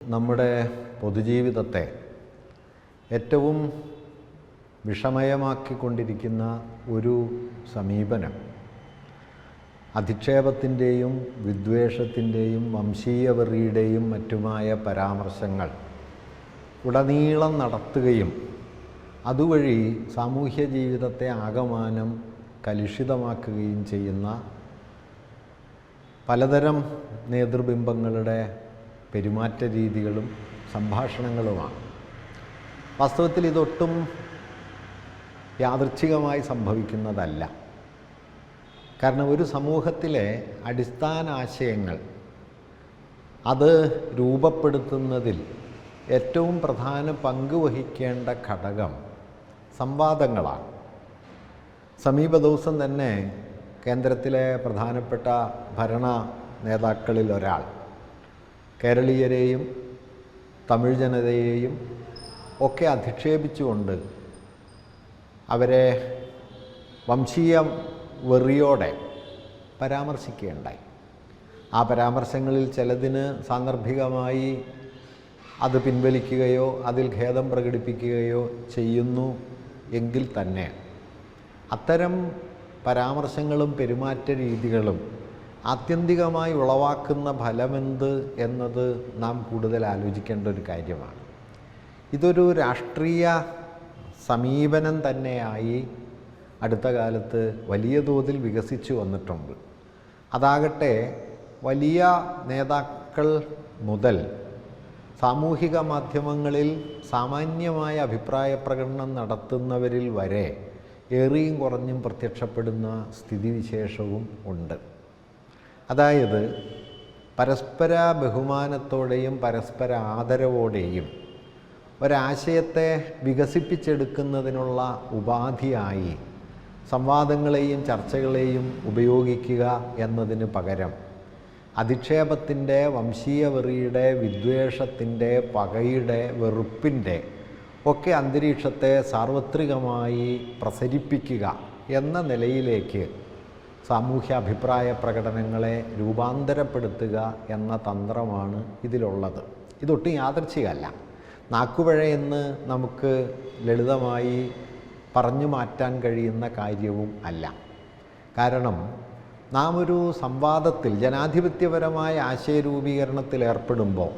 നമ്മുടെ പൊതുജീവിതത്തെ ഏറ്റവും വിഷമയമാക്കിക്കൊണ്ടിരിക്കുന്ന ഒരു സമീപനം അധിക്ഷേപത്തിന്റെയും വിദ്വേഷത്തിന്റെയും വംശീയവെറിയുടെയും മറ്റുമായ പരാമർശങ്ങൾ ഉടനീളം നടത്തുകയും അതുവഴി സാമൂഹ്യ ജീവിതത്തെ ആകമാനം കലുഷിതമാക്കുകയും ചെയ്യുന്ന പലതരം നേതൃബിംബങ്ങളുടെ പെരുമാറ്റ രീതികളും സംഭാഷണങ്ങളുമാണ്. വാസ്തവത്തിൽ ഇതൊട്ടും യാദൃച്ഛികമായി സംഭവിക്കുന്നതല്ല. കാരണം ഒരു സമൂഹത്തിലെ അടിസ്ഥാന ആശയങ്ങൾ അത് രൂപപ്പെടുത്തുന്നതിൽ ഏറ്റവും പ്രധാന പങ്ക് വഹിക്കേണ്ട ഘടകം സംവാദങ്ങളാണ്. സമീപ ദിവസം തന്നെ കേന്ദ്രത്തിലെ പ്രധാനപ്പെട്ട ഭരണ നേതാക്കളിൽ ഒരാൾ കേരളീയരെയും തമിഴ് ജനതയെയും ഒക്കെ അധിക്ഷേപിച്ചുകൊണ്ട് അവരെ വംശീയ വെറിയോടെ പരാമർശിക്കുകയുണ്ടായി. ആ പരാമർശങ്ങളിൽ ചിലതിന് സാന്ദർഭികമായി അത് പിൻവലിക്കുകയോ അതിൽ ഖേദം പ്രകടിപ്പിക്കുകയോ ചെയ്യുന്നു എങ്കിൽ തന്നെ അത്തരം പരാമർശങ്ങളും പെരുമാറ്റ രീതികളും ആത്യന്തികമായി ഉളവാക്കുന്ന ഫലമെന്ത് എന്നത് നാം കൂടുതൽ ആലോചിക്കേണ്ട ഒരു കാര്യമാണ്. ഇതൊരു രാഷ്ട്രീയ സമീപനം തന്നെയായി അടുത്ത കാലത്ത് വലിയ തോതിൽ വികസിച്ചു വന്നിട്ടുണ്ട്. അതാകട്ടെ വലിയ നേതാക്കൾ മുതൽ സാമൂഹിക മാധ്യമങ്ങളിൽ സാമാന്യമായ അഭിപ്രായ പ്രകടനം നടത്തുന്നവരിൽ വരെ ഏറിയും കുറഞ്ഞും പ്രത്യക്ഷപ്പെടുന്ന സ്ഥിതിവിശേഷവും ഉണ്ട്. അതായത് പരസ്പര ബഹുമാനത്തോടെയും പരസ്പര ആദരവോടെയും ഒരാശയത്തെ വികസിപ്പിച്ചെടുക്കുന്നതിനുള്ള ഉപാധിയായി സംവാദങ്ങളെയും ചർച്ചകളെയും ഉപയോഗിക്കുക എന്നതിന് പകരം അധിക്ഷേപത്തിന്റെ വംശീയവെറിയുടെ വിദ്വേഷത്തിന്റെ പകയുടെ വെറുപ്പിന്റെ ഒക്കെ അന്തരീക്ഷത്തെ സാർവത്രികമായി പ്രസരിപ്പിക്കുക എന്ന നിലയിലേക്ക് സാമൂഹ്യ അഭിപ്രായ പ്രകടനങ്ങളെ രൂപാന്തരപ്പെടുത്തുക എന്ന തന്ത്രമാണ് ഇതിലുള്ളത്. ഇതൊട്ടും യാദർച്ഛികമല്ല നാക്കുപഴയെന്ന് നമുക്ക് ലളിതമായി പറഞ്ഞു മാറ്റാൻ കഴിയുന്ന കാര്യവും അല്ല. കാരണം നാം ഒരു സംവാദത്തിൽ ജനാധിപത്യപരമായ ആശയരൂപീകരണത്തിൽ ഏർപ്പെടുമ്പോൾ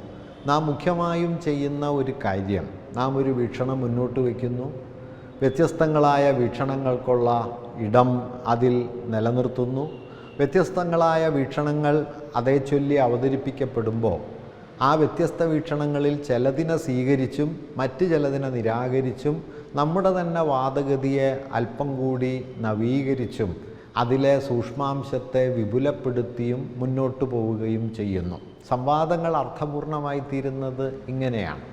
നാം മുഖ്യമായും ചെയ്യുന്ന ഒരു കാര്യം നാം ഒരു വീക്ഷണം മുന്നോട്ട് വയ്ക്കുന്നു വ്യത്യസ്തങ്ങളായ വീക്ഷണങ്ങൾക്കുള്ള ഇടം അതിൽ നിലനിർത്തുന്നു. വ്യത്യസ്തങ്ങളായ വീക്ഷണങ്ങൾ അതേ ചൊല്ലി അവതരിപ്പിക്കപ്പെടുമ്പോൾ ആ വ്യത്യസ്ത വീക്ഷണങ്ങളിൽ ചിലതിനെ സ്വീകരിച്ചും മറ്റ് ചിലതിനെ നിരാകരിച്ചും നമ്മുടെ തന്നെ വാദഗതിയെ അല്പം കൂടി നവീകരിച്ചും അതിലെ സൂക്ഷ്മാംശത്തെ വിപുലപ്പെടുത്തിയും മുന്നോട്ട് പോവുകയും ചെയ്യുന്നു. സംവാദങ്ങൾ അർത്ഥപൂർണമായി തീരുന്നത് ഇങ്ങനെയാണ്.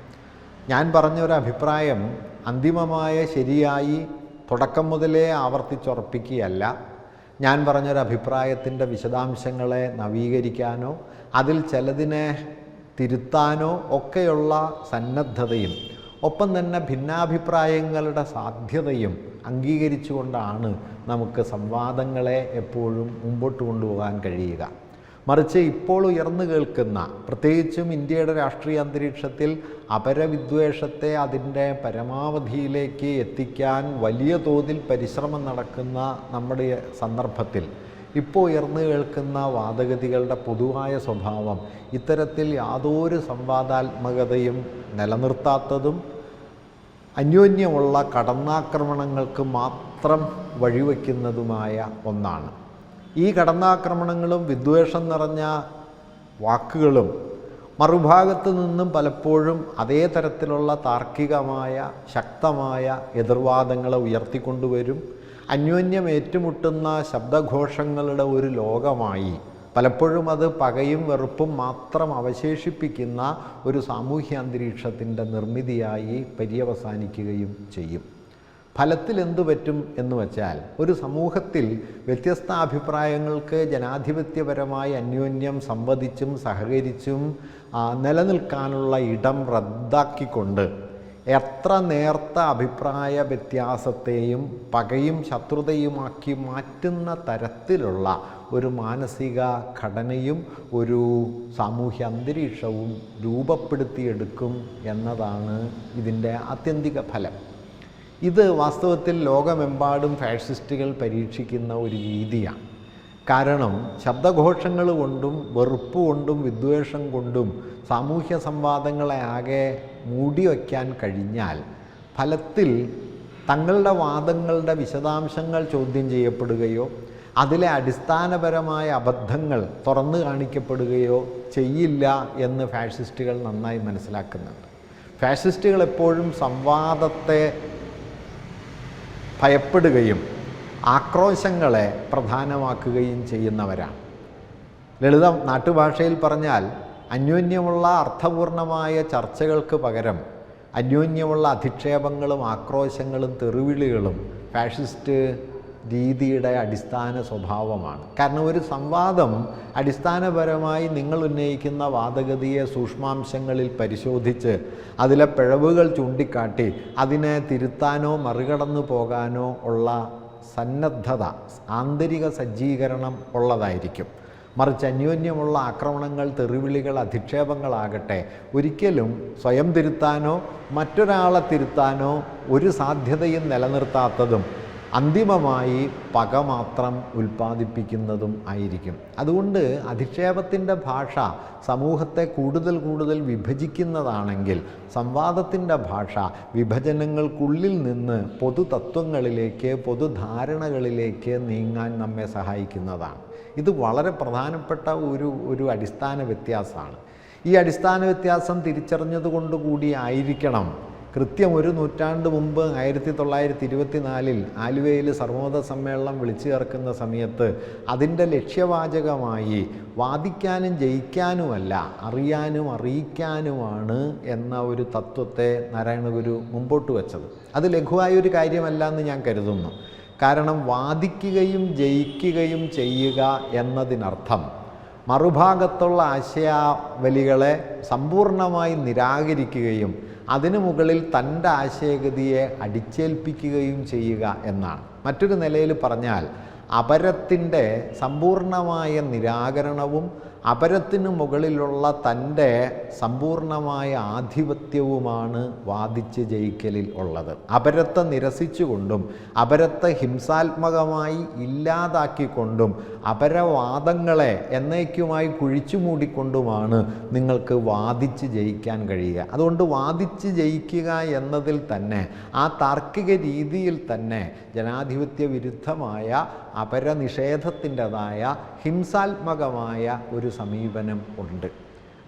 ഞാൻ പറഞ്ഞൊരു അഭിപ്രായം അന്തിമമായ ശരിയായി തുടക്കം മുതലേ ആവർത്തിച്ചുറപ്പിക്കുകയല്ല. ഞാൻ പറഞ്ഞൊരു അഭിപ്രായത്തിന്റെ വിശദാംശങ്ങളെ നവീകരിക്കാനോ അതിൽ ചിലതിനെ തിരുത്താനോ ഒക്കെയുള്ള സന്നദ്ധതയും ഒപ്പം തന്നെ ഭിന്നാഭിപ്രായങ്ങളുടെ സാധ്യതയും അംഗീകരിച്ചുകൊണ്ടാണ് നമുക്ക് സംവാദങ്ങളെ എപ്പോഴും മുമ്പോട്ട് കൊണ്ടുപോകാൻ കഴിയുക. മറിച്ച് ഇപ്പോൾ ഉയർന്നു കേൾക്കുന്ന പ്രത്യേകിച്ചും ഇന്ത്യയുടെ രാഷ്ട്രീയ അന്തരീക്ഷത്തിൽ അപരവിദ്വേഷത്തെ അതിന്റെ പരമാവധിയിലേക്ക് എത്തിക്കാൻ വലിയ തോതിൽ പരിശ്രമം നടക്കുന്ന നമ്മുടെ സന്ദർഭത്തിൽ ഇപ്പോൾ ഉയർന്നു കേൾക്കുന്ന വാദഗതികളുടെ പൊതുവായ സ്വഭാവം ഇത്തരത്തിൽ യാതൊരു സംവാദാത്മകതയും നിലനിർത്താത്തതും അന്യോന്യമുള്ള കടന്നാക്രമണങ്ങൾക്ക് മാത്രം വഴിവെക്കുന്നതുമായ ഒന്നാണ്. ഈ കടന്നാക്രമണങ്ങളും വിദ്വേഷം നിറഞ്ഞ വാക്കുകളും മറുഭാഗത്ത് നിന്നും പലപ്പോഴും അതേ തരത്തിലുള്ള താർക്കികമായ ശക്തമായ എതിർവാദങ്ങളെ ഉയർത്തിക്കൊണ്ടുവരും. അന്യോന്യം ഏറ്റുമുട്ടുന്ന ശബ്ദഘോഷങ്ങളുടെ ഒരു ലോകമായി. പലപ്പോഴും അത് പകയും വെറുപ്പും മാത്രം അവശേഷിപ്പിക്കുന്ന ഒരു സാമൂഹ്യ അന്തരീക്ഷത്തിന്റെ നിർമ്മിതിയായി പര്യവസാനിക്കുകയും ചെയ്യും. ഫലത്തിൽ എന്തു പറ്റും എന്ന് വെച്ചാൽ ഒരു സമൂഹത്തിൽ വ്യത്യസ്ത അഭിപ്രായങ്ങൾക്ക് ജനാധിപത്യപരമായി അന്യോന്യം സംവദിച്ചും സഹകരിച്ചും നിലനിൽക്കാനുള്ള ഇടം റദ്ദാക്കിക്കൊണ്ട് എത്ര നേർത്ത അഭിപ്രായ വ്യത്യാസത്തെയും പകയും ശത്രുതയുമാക്കി മാറ്റുന്ന തരത്തിലുള്ള ഒരു മാനസിക ഘടനയും ഒരു സാമൂഹ്യ അന്തരീക്ഷവും രൂപപ്പെടുത്തിയെടുക്കും എന്നതാണ് ഇതിന്റെ ആത്യന്തിക ഫലം. ഇത് വാസ്തവത്തിൽ ലോകമെമ്പാടും ഫാഷിസ്റ്റുകൾ പരീക്ഷിക്കുന്ന ഒരു രീതിയാണ്. കാരണം ശബ്ദഘോഷങ്ങൾ കൊണ്ടും വെറുപ്പ് കൊണ്ടും വിദ്വേഷം കൊണ്ടും സാമൂഹ്യ സംവാദങ്ങളെ ആകെ മൂടി വയ്ക്കാൻ കഴിഞ്ഞാൽ ഫലത്തിൽ തങ്ങളുടെ വാദങ്ങളുടെ വിശദാംശങ്ങൾ ചോദ്യം ചെയ്യപ്പെടുകയോ അതിലെ അടിസ്ഥാനപരമായ അബദ്ധങ്ങൾ തുറന്നു കാണിക്കപ്പെടുകയോ ചെയ്യില്ല എന്ന് ഫാഷിസ്റ്റുകൾ നന്നായി മനസ്സിലാക്കുന്നുണ്ട്. ഫാഷിസ്റ്റുകൾ എപ്പോഴും സംവാദത്തെ ഭയപ്പെടുകയും ആക്രോശങ്ങളെ പ്രധാനമാക്കുകയും ചെയ്യുന്നവരാണ്. ലളിതം നാട്ടുഭാഷയിൽ പറഞ്ഞാൽ അന്യോന്യമുള്ള അർത്ഥപൂർണമായ ചർച്ചകൾക്ക് പകരം അന്യോന്യമുള്ള അധിക്ഷേപങ്ങളും ആക്രോശങ്ങളും തെറിവിളികളും ഫാഷിസ്റ്റ് രീതിയുടെ അടിസ്ഥാന സ്വഭാവമാണ്. കാരണം ഒരു സംവാദം അടിസ്ഥാനപരമായി നിങ്ങൾ ഉന്നയിക്കുന്ന വാദഗതിയെ സൂക്ഷ്മാംശങ്ങളിൽ പരിശോധിച്ച് അതിലെ പിഴവുകൾ ചൂണ്ടിക്കാട്ടി അതിനെ തിരുത്താനോ മറികടന്നു പോകാനോ ഉള്ള സന്നദ്ധത ആന്തരിക സജ്ജീകരണം ഉള്ളതായിരിക്കും. മറിച്ച് അന്യോന്യമുള്ള ആക്രമണങ്ങൾ തെറിവിളികൾ അധിക്ഷേപങ്ങളാകട്ടെ ഒരിക്കലും സ്വയം തിരുത്താനോ മറ്റൊരാളെ തിരുത്താനോ ഒരു സാധ്യതയും നിലനിർത്താത്തതും അന്തിമമായി പക മാത്രം ഉൽപ്പാദിപ്പിക്കുന്നതും ആയിരിക്കും. അതുകൊണ്ട് അധിക്ഷേപത്തിന്റെ ഭാഷ സമൂഹത്തെ കൂടുതൽ കൂടുതൽ വിഭജിക്കുന്നതാണെങ്കിൽ സംവാദത്തിന്റെ ഭാഷ വിഭജനങ്ങൾക്കുള്ളിൽ നിന്ന് പൊതുതത്വങ്ങളിലേക്ക് പൊതുധാരണകളിലേക്ക് നീങ്ങാൻ നമ്മെ സഹായിക്കുന്നതാണ്. ഇത് വളരെ പ്രധാനപ്പെട്ട ഒരു ഒരു അടിസ്ഥാന വ്യത്യാസമാണ്. ഈ അടിസ്ഥാന വ്യത്യാസം തിരിച്ചറിഞ്ഞതുകൊണ്ടുകൂടി ആയിരിക്കണം കൃത്യം ഒരു നൂറ്റാണ്ട് മുമ്പ് ആയിരത്തി തൊള്ളായിരത്തി ഇരുപത്തി നാലിൽ ആലുവയിൽ സർവോദ സമ്മേളനം വിളിച്ചു ചേർക്കുന്ന സമയത്ത് അതിന്റെ ലക്ഷ്യവാചകമായി വാദിക്കാനും ജയിക്കാനുമല്ല അറിയാനും അറിയിക്കാനുമാണ് എന്ന ഒരു തത്വത്തെ നാരായണഗുരു മുമ്പോട്ട് വച്ചത്. അത് ലഘുവായ ഒരു കാര്യമല്ല എന്ന് ഞാൻ കരുതുന്നു. കാരണം വാദിക്കുകയും ജയിക്കുകയും ചെയ്യുക എന്നതിനർത്ഥം മറുഭാഗത്തുള്ള ആശയാവലികളെ സമ്പൂർണമായി നിരാകരിക്കുകയും അതിനു മുകളിൽ തന്റെ ആശയഗതിയെ അടിച്ചേൽപ്പിക്കുകയും ചെയ്യുക എന്നാണ്. മറ്റൊരു നിലയിൽ പറഞ്ഞാൽ അപരത്തിന്റെ സമ്പൂർണമായ നിരാകരണവും അപരത്തിനു മുകളിലുള്ള തന്റെ സമ്പൂർണമായ ആധിപത്യവുമാണ് വാദിച്ച് ജയിക്കലിൽ ഉള്ളത്. അപരത്തെ നിരസിച്ചുകൊണ്ടും അപരത്തെ ഹിംസാത്മകമായി ഇല്ലാതാക്കിക്കൊണ്ടും അപരവാദങ്ങളെ എന്നേക്കുമായി കുഴിച്ചു മൂടിക്കൊണ്ടുമാണ് നിങ്ങൾക്ക് വാദിച്ച് ജയിക്കാൻ കഴിയുക. അതുകൊണ്ട് വാദിച്ച് ജയിക്കുക എന്നതിൽ തന്നെ ആ താർക്കിക രീതിയിൽ തന്നെ ജനാധിപത്യ വിരുദ്ധമായ അപരനിഷേധത്തിന്റെതായ ഹിംസാത്മകമായ ഒരു സമീപനം ഉണ്ട്.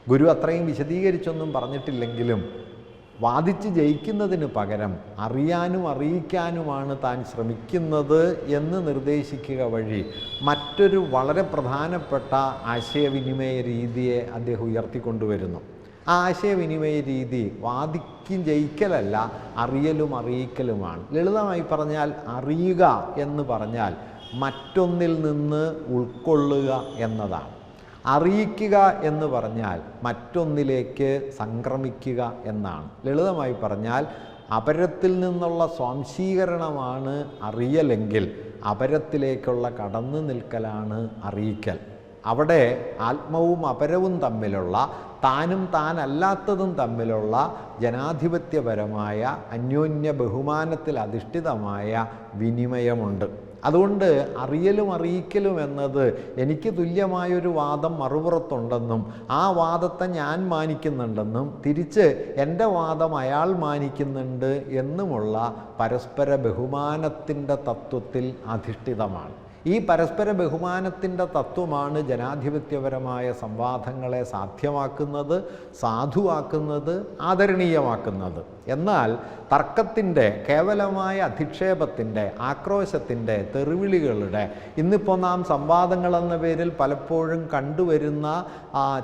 ഗുരു അത്രയും വിശദീകരിച്ചൊന്നും പറഞ്ഞിട്ടില്ലെങ്കിലും വാദിച്ച് ജയിക്കുന്നതിന് പകരം അറിയാനും അറിയിക്കാനുമാണ് താൻ ശ്രമിക്കുന്നത് എന്ന് നിർദ്ദേശിക്കുക വഴി മറ്റൊരു വളരെ പ്രധാനപ്പെട്ട ആശയവിനിമയ രീതിയെ അദ്ദേഹം ഉയർത്തിക്കൊണ്ടുവരുന്നു. ആ ആശയവിനിമയ രീതി വാദിക്കും ജയിക്കലല്ല അറിയലും അറിയിക്കലുമാണ്. ലളിതമായി പറഞ്ഞാൽ അറിയുക എന്ന് പറഞ്ഞാൽ മറ്റൊന്നിൽ നിന്ന് ഉൾക്കൊള്ളുക എന്നതാണ്. അറിയിക്കുക എന്ന് പറഞ്ഞാൽ മറ്റൊന്നിലേക്ക് സംക്രമിക്കുക എന്നാണ്. ലളിതമായി പറഞ്ഞാൽ അപരത്തിൽ നിന്നുള്ള സ്വാംശീകരണമാണ് അറിയലെങ്കിൽ അപരത്തിലേക്കുള്ള കടന്നു നിൽക്കലാണ് അറിയിക്കൽ. അവിടെ ആത്മവും അപരവും തമ്മിലുള്ള താനും താനല്ലാത്തതും തമ്മിലുള്ള ജനാധിപത്യപരമായ അന്യോന്യ ബഹുമാനത്തിൽ അധിഷ്ഠിതമായ വിനിമയമുണ്ട്. അതുകൊണ്ട് അറിയലും അറിയിക്കലും എന്നത് എനിക്ക് തുല്യമായൊരു വാദം മറുപുറത്തുണ്ടെന്നും ആ വാദത്തെ ഞാൻ മാനിക്കുന്നുണ്ടെന്നും തിരിച്ച് എന്റെ വാദം അയാൾ മാനിക്കുന്നുണ്ട് എന്നുമുള്ള പരസ്പര ബഹുമാനത്തിന്റെ തത്വത്തിൽ അധിഷ്ഠിതമാണ്. ഈ പരസ്പര ബഹുമാനത്തിന്റെ തത്വമാണ് ജനാധിപത്യപരമായ സംവാദങ്ങളെ സാധ്യമാക്കുന്നത് സാധുവാക്കുന്നത് ആദരണീയമാക്കുന്നത്. എന്നാൽ തർക്കത്തിന്റെ കേവലമായ അധിക്ഷേപത്തിന്റെ ആക്രോശത്തിന്റെ തെറിവിളികളുടെ ഇന്നിപ്പോൾ നാം സംവാദങ്ങൾ എന്ന പേരിൽ പലപ്പോഴും കണ്ടുവരുന്ന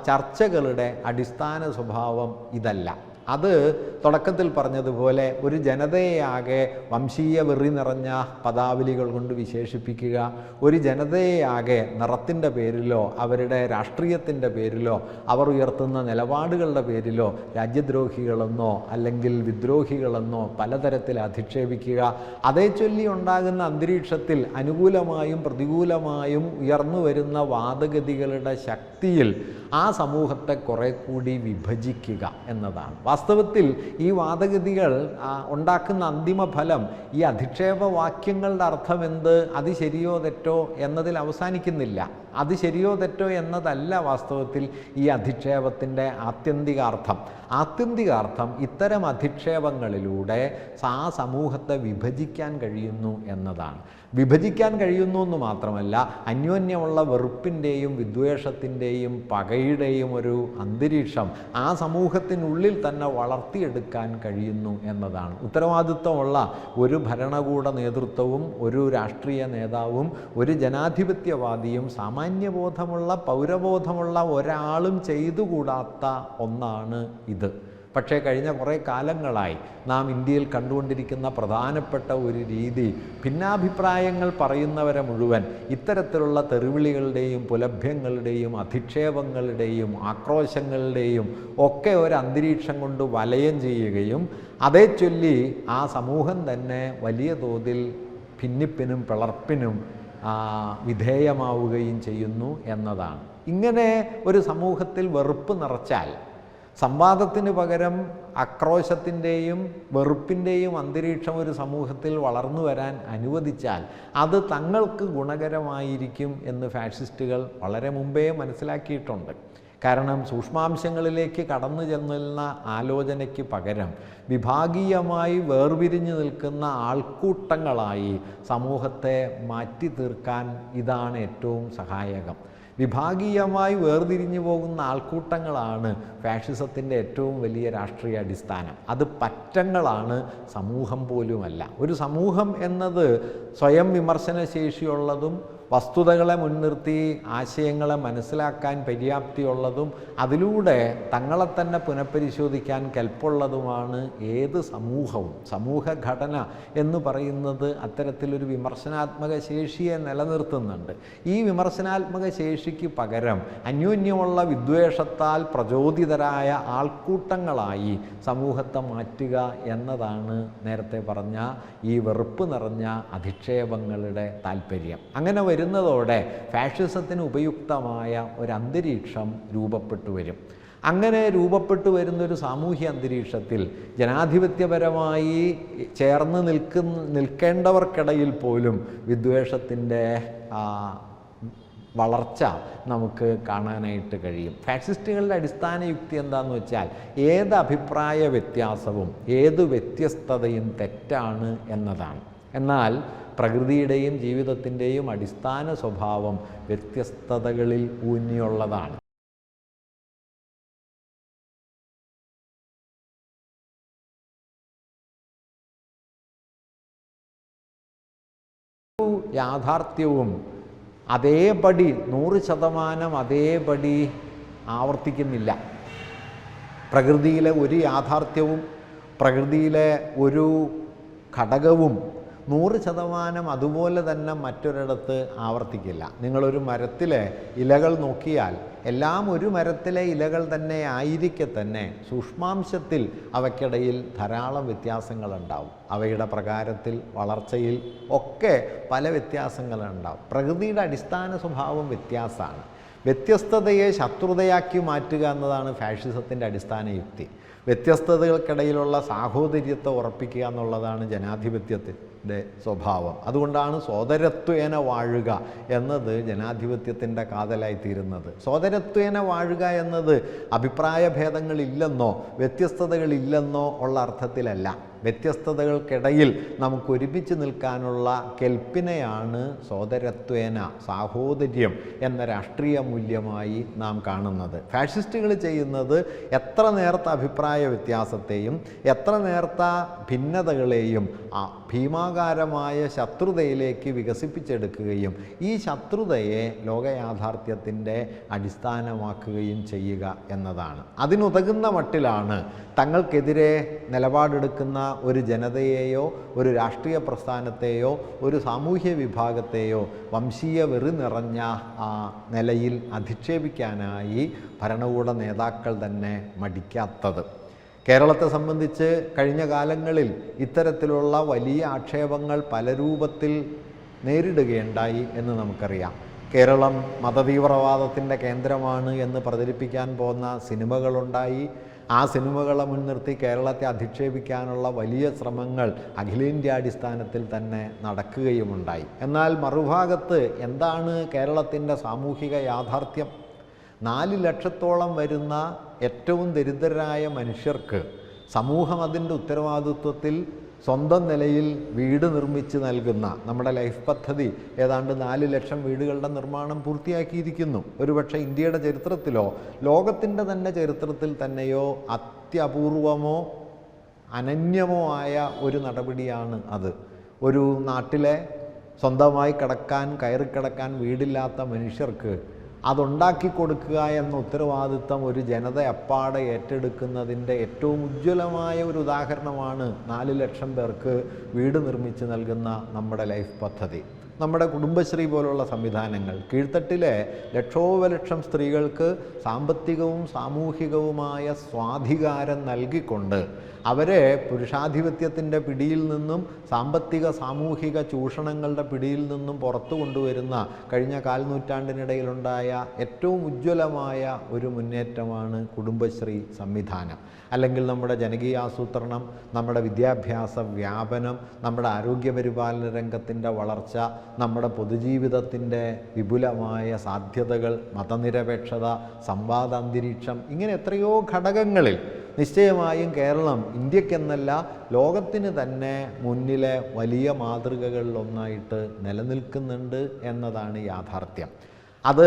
ചർച്ചകളുടെ അടിസ്ഥാന സ്വഭാവം ഇതല്ല. അത് തുടക്കത്തിൽ പറഞ്ഞതുപോലെ ഒരു ജനതയെയാകെ വംശീയ വെറി നിറഞ്ഞ പദാവലികൾ കൊണ്ട് വിശേഷിപ്പിക്കുക ഒരു ജനതയെയാകെ നിറത്തിന്റെ പേരിലോ അവരുടെ രാഷ്ട്രീയത്തിന്റെ പേരിലോ അവർ ഉയർത്തുന്ന നിലപാടുകളുടെ പേരിലോ രാജ്യദ്രോഹികളെന്നോ അല്ലെങ്കിൽ വിദ്രോഹികളെന്നോ പലതരത്തിൽ അധിക്ഷേപിക്കുക. അതേ ചൊല്ലി ഉണ്ടാകുന്ന അന്തരീക്ഷത്തിൽ അനുകൂലമായും പ്രതികൂലമായും ഉയർന്നു വരുന്ന വാദഗതികളുടെ ശക്തിയിൽ ആ സമൂഹത്തെ കുറെ കൂടി വിഭജിക്കുക എന്നതാണ്. വാസ്തവത്തിൽ ഈ വാദഗതികൾ ഉണ്ടാക്കുന്ന അന്തിമ ഫലം ഈ അധിക്ഷേപ വാക്യങ്ങളുടെ അർത്ഥം എന്ത് അത് ശരിയോ തെറ്റോ എന്നതിൽ അവസാനിക്കുന്നില്ല. അത് ശരിയോ തെറ്റോ എന്നതല്ല വാസ്തവത്തിൽ ഈ അധിക്ഷേപത്തിന്റെ ആത്യന്തികാർത്ഥം. ആത്യന്തികാർത്ഥം ഇത്തരം അധിക്ഷേപങ്ങളിലൂടെ ആ സമൂഹത്തെ വിഭജിക്കാൻ കഴിയുന്നു എന്നതാണ്. വിഭജിക്കാൻ കഴിയുന്നു എന്ന് മാത്രമല്ല അന്യോന്യമുള്ള വെറുപ്പിന്റെയും വിദ്വേഷത്തിന്റെയും പകയുടെയും ഒരു അന്തരീക്ഷം ആ സമൂഹത്തിനുള്ളിൽ തന്നെ വളർത്തിയെടുക്കാൻ കഴിയുന്നു എന്നതാണ്. ഉത്തരവാദിത്വമുള്ള ഒരു ഭരണകൂട നേതൃത്വവും ഒരു രാഷ്ട്രീയ നേതാവും ഒരു ജനാധിപത്യവാദിയും സാമാന്യബോധമുള്ള പൗരബോധമുള്ള ഒരാളും ചെയ്തുകൂടാത്ത ഒന്നാണ് ഇത്. പക്ഷേ കഴിഞ്ഞ കുറേ കാലങ്ങളായി നാം ഇന്ത്യയിൽ കണ്ടുകൊണ്ടിരിക്കുന്ന പ്രധാനപ്പെട്ട ഒരു രീതി ഭിന്നാഭിപ്രായങ്ങൾ പറയുന്നവരെ മുഴുവൻ ഇത്തരത്തിലുള്ള തെറിവിളികളുടെയും പുലഭ്യങ്ങളുടെയും അധിക്ഷേപങ്ങളുടെയും ആക്രോശങ്ങളുടെയും ഒക്കെ ഒരു അന്തരീക്ഷം കൊണ്ട് വലയം ചെയ്യുകയും അതേ ചൊല്ലി ആ സമൂഹം തന്നെ വലിയ തോതിൽ ഭിന്നിപ്പിനും പിളർപ്പിനും വിധേയമാവുകയും ചെയ്യുന്നു എന്നതാണ്. ഇങ്ങനെ ഒരു സമൂഹത്തിൽ വെറുപ്പ് നിറച്ചാൽ സംവാദത്തിന് പകരം അക്രോശത്തിന്റെയും വെറുപ്പിന്റെയും അന്തരീക്ഷം ഒരു സമൂഹത്തിൽ വളർന്നു വരാൻ അനുവദിച്ചാൽ അത് തങ്ങൾക്ക് ഗുണകരമായിരിക്കും എന്ന് ഫാഷിസ്റ്റുകൾ വളരെ മുമ്പേ മനസ്സിലാക്കിയിട്ടുണ്ട്. കാരണം സൂക്ഷ്മാംശങ്ങളിലേക്ക് കടന്നു ചെന്നുന്ന ആലോചനയ്ക്ക് പകരം വിഭാഗീയമായി വേർപിരിഞ്ഞു നിൽക്കുന്ന ആൾക്കൂട്ടങ്ങളായി സമൂഹത്തെ മാറ്റി തീർക്കാൻ ഇതാണ് ഏറ്റവും സഹായകം. വിഭാഗീയമായി വേർതിരിഞ്ഞു പോകുന്ന ആൾക്കൂട്ടങ്ങളാണ് ഫാഷിസത്തിന്റെ ഏറ്റവും വലിയ രാഷ്ട്രീയ അടിസ്ഥാനം. അത് പറ്റങ്ങളാണ് സമൂഹം പോലുമല്ല. ഒരു സമൂഹം എന്നത് സ്വയം വിമർശനശേഷിയുള്ളതും വസ്തുതകളെ മുൻനിർത്തി ആശയങ്ങളെ മനസ്സിലാക്കാൻ പര്യാപ്തിയുള്ളതും അതിലൂടെ തങ്ങളെ തന്നെ പുനഃപരിശോധിക്കാൻ കെൽപ്പുള്ളതുമാണ് ഏത് സമൂഹവും. സമൂഹഘടന എന്ന് പറയുന്നത് അത്തരത്തിലൊരു വിമർശനാത്മക ശേഷിയെ നിലനിർത്തുന്നുണ്ട്. ഈ വിമർശനാത്മക ശേഷിക്ക് പകരം അന്യോന്യമുള്ള വിദ്വേഷത്താൽ പ്രചോദിതരായ ആൾക്കൂട്ടങ്ങളായി സമൂഹത്തെ മാറ്റുക എന്നതാണ് നേരത്തെ പറഞ്ഞ ഈ വെറുപ്പ് നിറഞ്ഞ അധിക്ഷേപങ്ങളുടെ താല്പര്യം അങ്ങനെ വരുന്നതോടെ ഫാഷിസത്തിന് ഉപയുക്തമായ ഒരു അന്തരീക്ഷം രൂപപ്പെട്ടു വരും. അങ്ങനെ രൂപപ്പെട്ടു വരുന്നൊരു സാമൂഹ്യ അന്തരീക്ഷത്തിൽ ജനാധിപത്യപരമായി ചേർന്ന് നിൽക്കുന്ന നിൽക്കേണ്ടവർക്കിടയിൽ പോലും വിദ്വേഷത്തിന്റെ വളർച്ച നമുക്ക് കാണാനായിട്ട് കഴിയും. ഫാസിസ്റ്റുകളുടെ അടിസ്ഥാന യുക്തി എന്താണെന്ന് വെച്ചാൽ ഏത് അഭിപ്രായ വ്യത്യാസവും ഏത് വ്യത്യസ്തതയും തെറ്റാണ് എന്നതാണ്. എന്നാൽ പ്രകൃതിയുടെയും ജീവിതത്തിന്റെയും അടിസ്ഥാന സ്വഭാവം വ്യത്യസ്തതകളിൽ ഊന്നിയുള്ളതാണ്. യാഥാർത്ഥ്യവും അതേപടി നൂറ് ശതമാനം അതേപടി ആവർത്തിക്കുന്നില്ല. പ്രകൃതിയിലെ ഒരു യാഥാർത്ഥ്യവും പ്രകൃതിയിലെ ഒരു ഘടകവും നൂറ് ശതമാനം അതുപോലെ തന്നെ മറ്റൊരിടത്ത് ആവർത്തിക്കില്ല. നിങ്ങളൊരു മരത്തിലെ ഇലകൾ നോക്കിയാൽ എല്ലാം ഒരു മരത്തിലെ ഇലകൾ തന്നെ ആയിരിക്കെ തന്നെ സൂക്ഷ്മാംശത്തിൽ അവയ്ക്കിടയിൽ ധാരാളം വ്യത്യാസങ്ങളുണ്ടാവും. അവയുടെ പ്രകാരത്തിൽ വളർച്ചയിൽ ഒക്കെ പല വ്യത്യാസങ്ങളുണ്ടാവും. പ്രകൃതിയുടെ അടിസ്ഥാന സ്വഭാവം വ്യത്യാസമാണ്. വ്യത്യസ്തതയെ ശത്രുതയാക്കി മാറ്റുക എന്നതാണ് ഫാഷിസത്തിന്റെ അടിസ്ഥാന യുക്തി. വ്യത്യസ്തതകൾക്കിടയിലുള്ള സാഹോദര്യത്തെ ഉറപ്പിക്കുക എന്നുള്ളതാണ് ജനാധിപത്യത്തിന്റെ സ്വഭാവം. അതുകൊണ്ടാണ് സോദരത്വേന വാഴുക എന്നത് ജനാധിപത്യത്തിന്റെ കാതലായി തീരുന്നത് സോദരത്വേന വാഴുക എന്നത് അഭിപ്രായ ഭേദങ്ങളില്ലെന്നോ വ്യത്യസ്തതകളില്ലെന്നോ ഉള്ള അർത്ഥത്തിലല്ല. വ്യത്യസ്തതകൾക്കിടയിൽ നമുക്ക് ഒരുമിച്ച് നിൽക്കാനുള്ള കെൽപ്പിനെയാണ് സോദരത്വേന സാഹോദര്യം എന്ന രാഷ്ട്രീയ മൂല്യമായി നാം കാണുന്നത്. ഫാഷിസ്റ്റുകൾ ചെയ്യുന്നത് എത്ര നേർത്ത അഭിപ്രായ വ്യത്യാസത്തെയും എത്ര നേർത്ത ഭിന്നതകളെയും ഭീമാ ഭീമാകാരമായ ശത്രുതയിലേക്ക് വികസിപ്പിച്ചെടുക്കുകയും ഈ ശത്രുതയെ ലോകയാഥാർത്ഥ്യത്തിന്റെ അടിസ്ഥാനമാക്കുകയും ചെയ്യുക എന്നതാണ്. അതിനുതകുന്ന മട്ടിലാണ് തങ്ങൾക്കെതിരെ നിലപാടെടുക്കുന്ന ഒരു ജനതയെയോ ഒരു രാഷ്ട്രീയ പ്രസ്ഥാനത്തെയോ ഒരു സാമൂഹ്യ വിഭാഗത്തെയോ വംശീയ വെറി നിറഞ്ഞ ആ നിലയിൽ അധിക്ഷേപിക്കാനായി ഭരണകൂട നേതാക്കൾ തന്നെ മടിക്കാത്തത്. കേരളത്തെ സംബന്ധിച്ച് കഴിഞ്ഞ കാലങ്ങളിൽ ഇത്തരത്തിലുള്ള വലിയ ആക്ഷേപങ്ങൾ പല രൂപത്തിൽ നേരിടുകയുണ്ടായി എന്ന് നമുക്കറിയാം. കേരളം മതതീവ്രവാദത്തിന്റെ കേന്ദ്രമാണ് എന്ന് പ്രചരിപ്പിക്കാൻ പോകുന്ന സിനിമകളുണ്ടായി. ആ സിനിമകളെ മുൻനിർത്തി കേരളത്തെ അധിക്ഷേപിക്കാനുള്ള വലിയ ശ്രമങ്ങൾ അഖിലേന്ത്യാടിസ്ഥാനത്തിൽ തന്നെ നടക്കുകയുമുണ്ടായി. എന്നാൽ മറുഭാഗത്ത് എന്താണ് കേരളത്തിന്റെ സാമൂഹിക യാഥാർത്ഥ്യം? നാല് ലക്ഷത്തോളം വരുന്ന ഏറ്റവും ദരിദ്രരായ മനുഷ്യർക്ക് സമൂഹം അതിന്റെ ഉത്തരവാദിത്വത്തിൽ സ്വന്തം നിലയിൽ വീട് നിർമ്മിച്ച് നൽകുന്ന നമ്മുടെ ലൈഫ് പദ്ധതി ഏതാണ്ട് നാല് ലക്ഷം വീടുകളുടെ നിർമ്മാണം പൂർത്തിയാക്കിയിരിക്കുന്നു. ഒരുപക്ഷെ ഇന്ത്യയുടെ ചരിത്രത്തിലോ ലോകത്തിന്റെ തന്നെ ചരിത്രത്തിൽ തന്നെയോ അത്യപൂർവമോ അനന്യമോ ആയ ഒരു നടപടിയാണ് അത്. ഒരു നാട്ടിലെ സ്വന്തമായി കിടക്കാൻ കയറിക്കിടക്കാൻ വീടില്ലാത്ത മനുഷ്യർക്ക് അതുണ്ടാക്കി കൊടുക്കുക എന്ന ഉത്തരവാദിത്തം ഒരു ജനത അപ്പാടെ ഏറ്റെടുക്കുന്നതിന്റെ ഏറ്റവും ഉജ്ജ്വലമായ ഒരു ഉദാഹരണമാണ് നാല് ലക്ഷം പേർക്ക് വീട് നിർമ്മിച്ച് നൽകുന്ന നമ്മുടെ ലൈഫ് പദ്ധതി. നമ്മുടെ കുടുംബശ്രീ പോലുള്ള സംവിധാനങ്ങൾ കീഴ്ത്തട്ടിലെ ലക്ഷോപലക്ഷം സ്ത്രീകൾക്ക് സാമ്പത്തികവും സാമൂഹികവുമായ സ്വാധികാരം നൽകിക്കൊണ്ട് അവരെ പുരുഷാധിപത്യത്തിന്റെ പിടിയിൽ നിന്നും സാമ്പത്തിക സാമൂഹിക ചൂഷണങ്ങളുടെ പിടിയിൽ നിന്നും പുറത്തു കൊണ്ടുവരുന്ന കഴിഞ്ഞ കാൽനൂറ്റാണ്ടിനിടയിലുണ്ടായ ഏറ്റവും ഉജ്ജ്വലമായ ഒരു മുന്നേറ്റമാണ് കുടുംബശ്രീ സംവിധാനം. അല്ലെങ്കിൽ നമ്മുടെ ജനകീയാസൂത്രണം നമ്മുടെ വിദ്യാഭ്യാസ വ്യാപനം നമ്മുടെ ആരോഗ്യപരിപാലന രംഗത്തിന്റെ വളർച്ച നമ്മുടെ പൊതുജീവിതത്തിന്റെ വിപുലമായ സാധ്യതകൾ മതനിരപേക്ഷത സംവാദ അന്തരീക്ഷം ഇങ്ങനെ എത്രയോ ഘടകങ്ങളിൽ നിശ്ചയമായും കേരളം ഇന്ത്യക്കെന്നല്ല ലോകത്തിന് തന്നെ മുന്നിലെ വലിയ മാതൃകകളിലൊന്നായിട്ട് നിലനിൽക്കുന്നുണ്ട് എന്നതാണ് യാഥാർത്ഥ്യം. അത്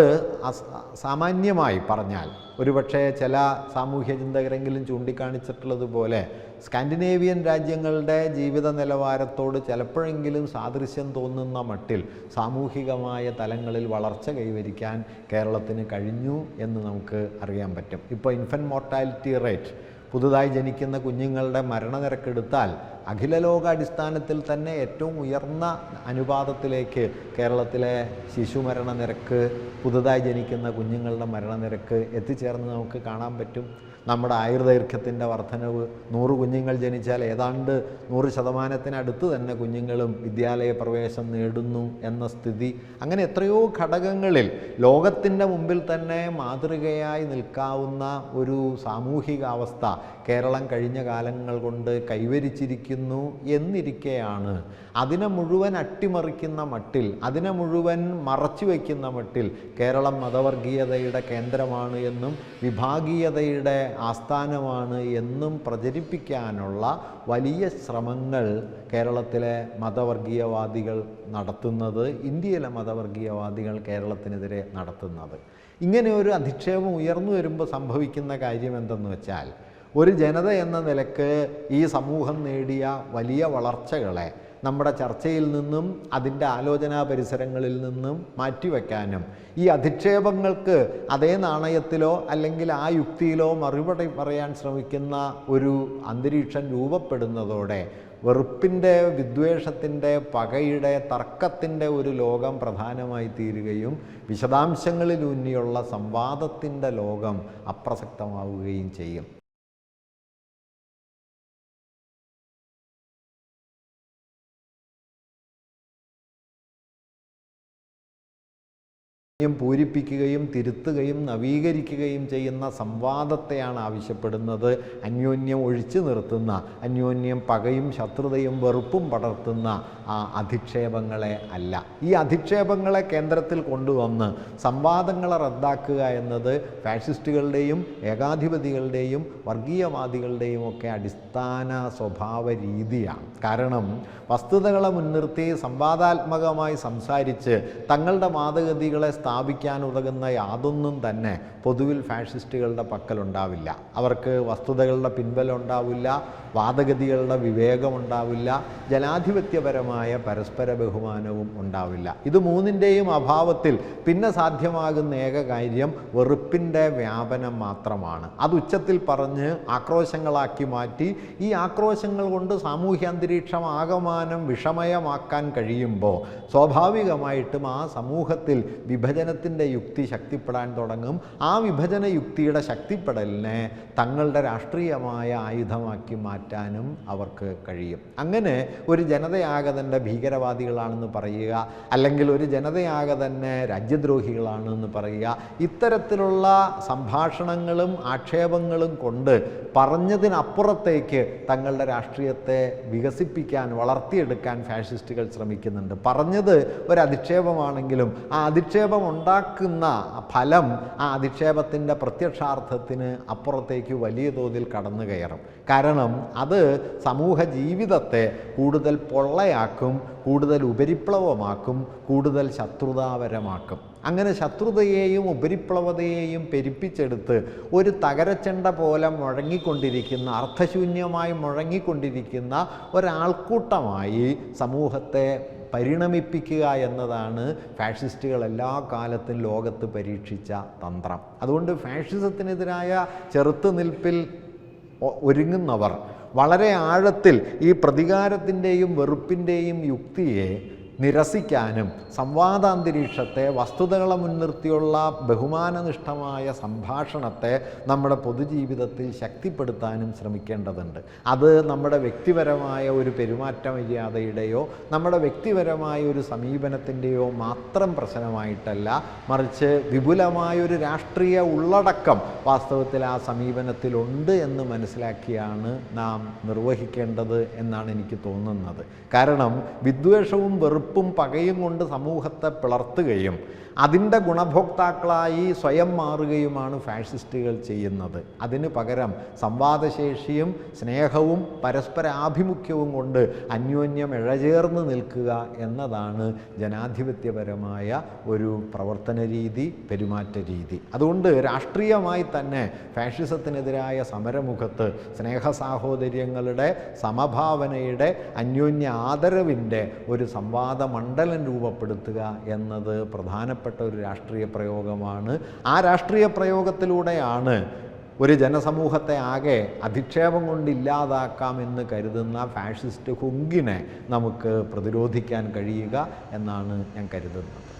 സാമാന്യമായി പറഞ്ഞാൽ ഒരുപക്ഷേ ചില സാമൂഹ്യ ചിന്തകരെങ്കിലും ചൂണ്ടിക്കാണിച്ചിട്ടുള്ളതുപോലെ സ്കാൻഡിനേവിയൻ രാജ്യങ്ങളുടെ ജീവിത നിലവാരത്തോട് ചിലപ്പോഴെങ്കിലും സാദൃശ്യം തോന്നുന്ന മട്ടിൽ സാമൂഹികമായ തലങ്ങളിൽ വളർച്ച കൈവരിക്കാൻ കേരളത്തിന് കഴിഞ്ഞു എന്ന് നമുക്ക് അറിയാൻ പറ്റും. ഇപ്പോൾ ഇൻഫന്റ് മോർട്ടാലിറ്റി റേറ്റ് പുതുതായി ജനിക്കുന്ന കുഞ്ഞുങ്ങളുടെ മരണനിരക്കെടുത്താൽ അഖില ലോക അടിസ്ഥാനത്തിൽ തന്നെ ഏറ്റവും ഉയർന്ന അനുപാതത്തിലേക്ക് കേരളത്തിലെ ശിശുമരണ നിരക്ക് പുതുതായി ജനിക്കുന്ന കുഞ്ഞുങ്ങളുടെ മരണനിരക്ക് എത്തിച്ചേർന്ന് നമുക്ക് കാണാൻ പറ്റും. നമ്മുടെ ആയുർദൈർഘ്യത്തിന്റെ വർധനവ് നൂറ് കുഞ്ഞുങ്ങൾ ജനിച്ചാൽ ഏതാണ്ട് നൂറ് ശതമാനത്തിനടുത്ത് തന്നെ കുഞ്ഞുങ്ങളും വിദ്യാലയ പ്രവേശം നേടുന്നു എന്ന സ്ഥിതി. അങ്ങനെ എത്രയോ ഘടകങ്ങളിൽ ലോകത്തിന്റെ മുമ്പിൽ തന്നെ മാതൃകയായി നിൽക്കാവുന്ന ഒരു സാമൂഹികാവസ്ഥ കേരളം കഴിഞ്ഞ കാലങ്ങൾ കൊണ്ട് കൈവരിച്ചിരിക്കുന്നു എന്നിരിക്കെയാണ്. അതിനെ മുഴുവൻ അട്ടിമറിക്കുന്ന മട്ടിൽ അതിനെ മുഴുവൻ മറച്ചു വയ്ക്കുന്ന മട്ടിൽ കേരളം മതവർഗീയതയുടെ കേന്ദ്രമാണ് എന്നും വിഭാഗീയതയുടെ ആസ്ഥാനമാണ് എന്നും പ്രചരിപ്പിക്കാനുള്ള വലിയ ശ്രമങ്ങൾ കേരളത്തിലെ മതവർഗീയവാദികൾ നടത്തുന്നത് ഇന്ത്യയിലെ മതവർഗീയവാദികൾ കേരളത്തിനെതിരെ നടത്തുന്നത്. ഇങ്ങനെ ഒരു അധിക്ഷേപം ഉയർന്നു വരുമ്പോൾ സംഭവിക്കുന്ന കാര്യം എന്തെന്ന് വെച്ചാൽ ഒരു ജനത എന്ന നിലയ്ക്ക് ഈ സമൂഹം നേടിയ വലിയ വളർച്ചകളെ നമ്മുടെ ചർച്ചയിൽ നിന്നും അതിന്റെ ആലോചനാ പരിസരങ്ങളിൽ നിന്നും മാറ്റിവെക്കാനും ഈ അധിക്ഷേപങ്ങൾക്ക് അതേ നാണയത്തിലോ അല്ലെങ്കിൽ ആ യുക്തിയിലോ മറുപടി പറയാൻ ശ്രമിക്കുന്ന ഒരു അന്തരീക്ഷം രൂപപ്പെടുന്നതോടെ വെറുപ്പിന്റെ വിദ്വേഷത്തിന്റെ പകയുടെ തർക്കത്തിന്റെ ഒരു ലോകം പ്രധാനമായി തീരുകയും വിശദാംശങ്ങളിലൂന്നിയുള്ള സംവാദത്തിന്റെ ലോകം അപ്രസക്തമാവുകയും ചെയ്യും. പൂരിപ്പിക്കുകയും തിരുത്തുകയും നവീകരിക്കുകയും ചെയ്യുന്ന സംവാദത്തെയാണ് ആവശ്യപ്പെടുന്നത്. അന്യോന്യം ഒഴിച്ചു നിർത്തുന്ന അന്യോന്യം പകയും ശത്രുതയും വെറുപ്പും പടർത്തുന്ന ആ അധിക്ഷേപങ്ങളെ അല്ല. ഈ അധിക്ഷേപങ്ങളെ കേന്ദ്രത്തിൽ കൊണ്ടുവന്ന് സംവാദങ്ങളെ റദ്ദാക്കുക എന്നത് ഫാഷിസ്റ്റുകളുടെയും ഏകാധിപതികളുടെയും വർഗീയവാദികളുടെയും ഒക്കെ അടിസ്ഥാന സ്വഭാവ രീതിയാണ്. കാരണം വസ്തുതകളെ മുൻനിർത്തി സംവാദാത്മകമായി സംസാരിച്ച് തങ്ങളുടെ വാദഗതികളെ സ്ഥാപിക്കുക സ്ഥാപിക്കാൻ ഉതകുന്ന യാതൊന്നും തന്നെ പൊതുവിൽ ഫാഷിസ്റ്റുകളുടെ പക്കലുണ്ടാവില്ല. അവർക്ക് വസ്തുതകളുടെ പിൻബലം ഉണ്ടാവില്ല വാദഗതികളുടെ വിവേകമുണ്ടാവില്ല ജനാധിപത്യപരമായ പരസ്പര ബഹുമാനവും ഉണ്ടാവില്ല. ഇത് മൂന്നിന്റെയും അഭാവത്തിൽ പിന്നെ സാധ്യമാകുന്ന ഏക കാര്യം വെറുപ്പിന്റെ വ്യാപനം മാത്രമാണ്. അത് ഉച്ചത്തിൽ പറഞ്ഞ് ആക്രോശങ്ങളാക്കി മാറ്റി ഈ ആക്രോശങ്ങൾ കൊണ്ട് സാമൂഹ്യ അന്തരീക്ഷം ആകമാനം വിഷമയമാക്കാൻ കഴിയുമ്പോൾ സ്വാഭാവികമായിട്ടും ആ സമൂഹത്തിൽ വിഭജനത്തിന്റെ യുക്തി ശക്തിപ്പെടാൻ തുടങ്ങും. ആ വിഭജന യുക്തിയുടെ ശക്തിപ്പെടലിനെ തങ്ങളുടെ രാഷ്ട്രീയമായ ആയുധമാക്കി മാറ്റാനും അവർക്ക് കഴിയും. അങ്ങനെ ഒരു ജനതയാകെ തന്നെ ഭീകരവാദികളാണെന്ന് പറയുക അല്ലെങ്കിൽ ഒരു ജനതയാകെ തന്നെ രാജ്യദ്രോഹികളാണെന്ന് പറയുക ഇത്തരത്തിലുള്ള സംഭാഷണങ്ങളും ആക്ഷേപങ്ങളും കൊണ്ട് പറഞ്ഞതിനപ്പുറത്തേക്ക് തങ്ങളുടെ രാഷ്ട്രീയത്തെ വികസിപ്പിക്കാൻ വളർത്തിയെടുക്കാൻ ഫാഷിസ്റ്റുകൾ ശ്രമിക്കുന്നുണ്ട്. പറഞ്ഞത് ഒരു അധിക്ഷേപമാണെങ്കിലും ആ അധിക്ഷേപം ഉണ്ടാക്കുന്ന ഫലം ആ അധിക്ഷേപത്തിന്റെ പ്രത്യക്ഷാർത്ഥത്തിന് അപ്പുറത്തേക്ക് വലിയ തോതിൽ കടന്നു കയറും. കാരണം അത് സമൂഹ ജീവിതത്തെ കൂടുതൽ പൊള്ളയാക്കും കൂടുതൽ ഉപരിപ്ലവമാക്കും കൂടുതൽ ശത്രുതാപരമാക്കും. അങ്ങനെ ശത്രുതയെയും ഉപരിപ്ലവതയെയും പെരുപ്പിച്ചെടുത്ത് ഒരു തകരച്ചെണ്ട പോലെ മുഴങ്ങിക്കൊണ്ടിരിക്കുന്ന അർത്ഥശൂന്യമായി മുഴങ്ങിക്കൊണ്ടിരിക്കുന്ന ഒരാൾക്കൂട്ടമായി സമൂഹത്തെ പരിണമിപ്പിക്കുക എന്നതാണ് ഫാഷിസ്റ്റുകൾ എല്ലാ കാലത്തും ലോകത്ത് പരീക്ഷിച്ച തന്ത്രം. അതുകൊണ്ട് ഫാഷിസത്തിനെതിരായ ചെറുത്തുനിൽപ്പിൽ ഒരുങ്ങുന്നവർ വളരെ ആഴത്തിൽ ഈ പ്രതികാരത്തിന്റെയും വെറുപ്പിന്റെയും യുക്തിയെ നിരസിക്കാനും സംവാദാന്തരീക്ഷത്തെ വസ്തുതകളെ മുൻനിർത്തിയുള്ള ബഹുമാനനിഷ്ഠമായ സംഭാഷണത്തെ നമ്മുടെ പൊതുജീവിതത്തിൽ ശക്തിപ്പെടുത്താനും ശ്രമിക്കേണ്ടതുണ്ട്. അത് നമ്മുടെ വ്യക്തിപരമായ ഒരു പെരുമാറ്റ മര്യാദയുടെയോ നമ്മുടെ വ്യക്തിപരമായ ഒരു സമീപനത്തിന്റെയോ മാത്രം പ്രശ്നമായിട്ടല്ല മറിച്ച് വിപുലമായൊരു രാഷ്ട്രീയ ഉള്ളടക്കം വാസ്തവത്തിൽ ആ സമീപനത്തിലുണ്ട് എന്ന് മനസ്സിലാക്കിയാണ് നാം നിർവഹിക്കേണ്ടത് എന്നാണ് എനിക്ക് തോന്നുന്നത്. കാരണം വിദ്വേഷവും വെറുപ്പും പകയും കൊണ്ട് സമൂഹത്തെ പിളർത്തുകയും അതിന്റെ ഗുണഭോക്താക്കളായി സ്വയം മാറുകയുമാണ് ഫാഷിസ്റ്റുകൾ ചെയ്യുന്നത്. അതിന് പകരം സംവാദശേഷിയും സ്നേഹവും പരസ്പര ആഭിമുഖ്യവും കൊണ്ട് അന്യോന്യം ഇഴചേർന്ന് നിൽക്കുക എന്നതാണ് ജനാധിപത്യപരമായ ഒരു പ്രവർത്തന രീതി പെരുമാറ്റ രീതി. അതുകൊണ്ട് രാഷ്ട്രീയമായി തന്നെ ഫാഷിസത്തിനെതിരായ സമരമുഖത്ത് സ്നേഹ സാഹോദര്യങ്ങളുടെ സമഭാവനയുടെ അന്യോന്യ ആദരവിന്റെ ഒരു സംവാദ മണ്ഡലം രൂപപ്പെടുത്തുക എന്നത് പ്രധാനപ്പെട്ട ഒരു രാഷ്ട്രീയ പ്രയോഗമാണ്. ആ രാഷ്ട്രീയ പ്രയോഗത്തിലൂടെയാണ് ഒരു ജനസമൂഹത്തെ ആകെ അധിക്ഷേപം കൊണ്ട് ഇല്ലാതാക്കാമെന്ന് കരുതുന്ന ഫാഷിസ്റ്റ് ഹുങ്കിനെ നമുക്ക് പ്രതിരോധിക്കാൻ കഴിയുക എന്നാണ് ഞാൻ കരുതുന്നത്.